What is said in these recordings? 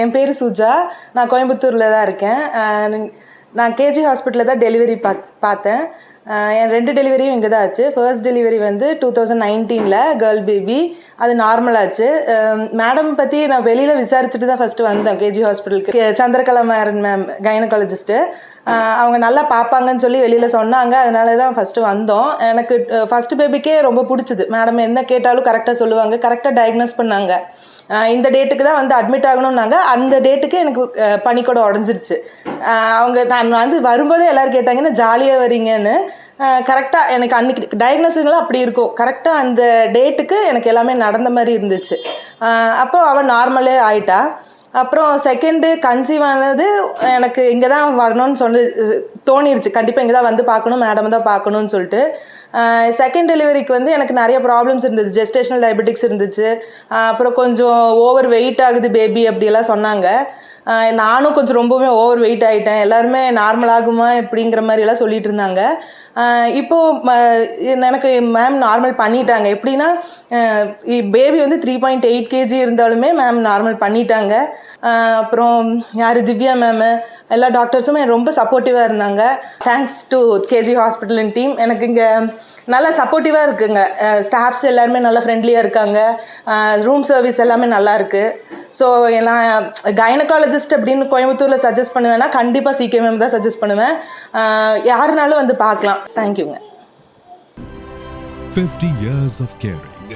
என் பேர் சுஜா. நான் கோயம்புத்தூரில் தான் இருக்கேன் நான் கேஜி ஹாஸ்பிட்டலில் தான் டெலிவரி பா பார்த்தேன். என் ரெண்டு டெலிவரியும் இங்கே தான் ஆச்சு. ஃபர்ஸ்ட் டெலிவரி வந்து டூ தௌசண்ட் நைன்டீனில் கேர்ள் பேபி அது நார்மல் ஆச்சு. மேடம் பற்றி நான் வெளியில் விசாரிச்சுட்டு தான் ஃபஸ்ட்டு வந்தேன் கேஜி ஹாஸ்பிட்டலுக்கு சந்திரகலா மேரன் மேம் கைனகாலஜிஸ்ட்டு அவங்க நல்லா பார்ப்பாங்கன்னு சொல்லி வெளியில் சொன்னாங்க. அதனால தான் ஃபஸ்ட்டு வந்தோம். எனக்கு ஃபஸ்ட்டு பேபிக்கே ரொம்ப பிடிச்சிது. மேடம் என்ன கேட்டாலும் கரெக்டாக சொல்லுவாங்க. கரெக்டாக டயக்னோஸ் பண்ணாங்க. இந்த டேட்டுக்கு தான் வந்து அட்மிட் ஆகணும்னாங்க. அந்த டேட்டுக்கு எனக்கு பனிக்கூட உடஞ்சிருச்சு. அவங்க நான் வந்து வரும்போதே எல்லோரும் கேட்டாங்கன்னா ஜாலியாக வரீங்கன்னு கரெக்டாக எனக்கு அன்னைக்கு டயக்னோசிஸ்லாம் அப்படி இருக்கும். கரெக்டாக அந்த டேட்டுக்கு எனக்கு எல்லாமே நடந்த மாதிரி இருந்துச்சு. அப்போ அவன் நார்மலே ஆயிட்டா. அப்புறம் செகண்டு கன்சீவ் ஆனது எனக்கு இங்கே தான் வரணும்னு சொல்லி தோணிருச்சு. கண்டிப்பாக இங்கே தான் வந்து பார்க்கணும் மேடம் தான் பார்க்கணும்னு சொல்லிட்டு. செகண்ட் டெலிவரிக்கு வந்து எனக்கு நிறைய ப்ராப்ளம்ஸ் இருந்துச்சு ஜெஸ்டேஷனல் டயபெட்டிக்ஸ் இருந்துச்சு. அப்புறம் கொஞ்சம் ஓவர் வெயிட் ஆகுது பேபி அப்படியெல்லாம் சொன்னாங்க. நானும் கொஞ்சம் ரொம்பவுமே ஓவர் வெயிட் ஆகிட்டேன் எல்லாருமே நார்மல் ஆகுமா இப்படிங்கிற மாதிரி எல்லாம் சொல்லிட்டு இருந்தாங்க. இப்போ ம- எனக்கு மேம் நார்மல் பண்ணிட்டாங்க. எப்படின்னா பேபி வந்து த்ரீ பாயிண்ட் எயிட் கேஜி இருந்தாலுமே மேம் நார்மல் பண்ணிட்டாங்க. அப்புறம் யார் திவ்யா மேமு எல்லா டாக்டர்ஸும் ரொம்ப சப்போர்ட்டிவாக இருந்தாங்க. தேங்க்ஸ் டு கேஜி ஹாஸ்பிட்டலின் டீம் எனக்கு இங்கே நல்லா சப்போர்ட்டிவாக இருக்குங்க. ஸ்டாஃப்ஸ் எல்லாருமே நல்லா ஃப்ரெண்ட்லியாக இருக்காங்க. ரூம் சர்வீஸ் எல்லாமே நல்லாயிருக்கு ஸோ நான் கைனகாலஜிஸ்ட் அப்படின்னு கோயம்புத்தூரில் சஜஸ்ட் பண்ணுவேன்னா கண்டிப்பாக சிகேஎம் தான் சஜஸ்ட் பண்ணுவேன். யாருனாலும் வந்து பார்க்கலாம். தேங்க்யூங்க 50 years of caring,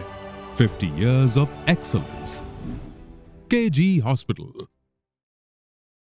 50 years of excellence. KG Hospital,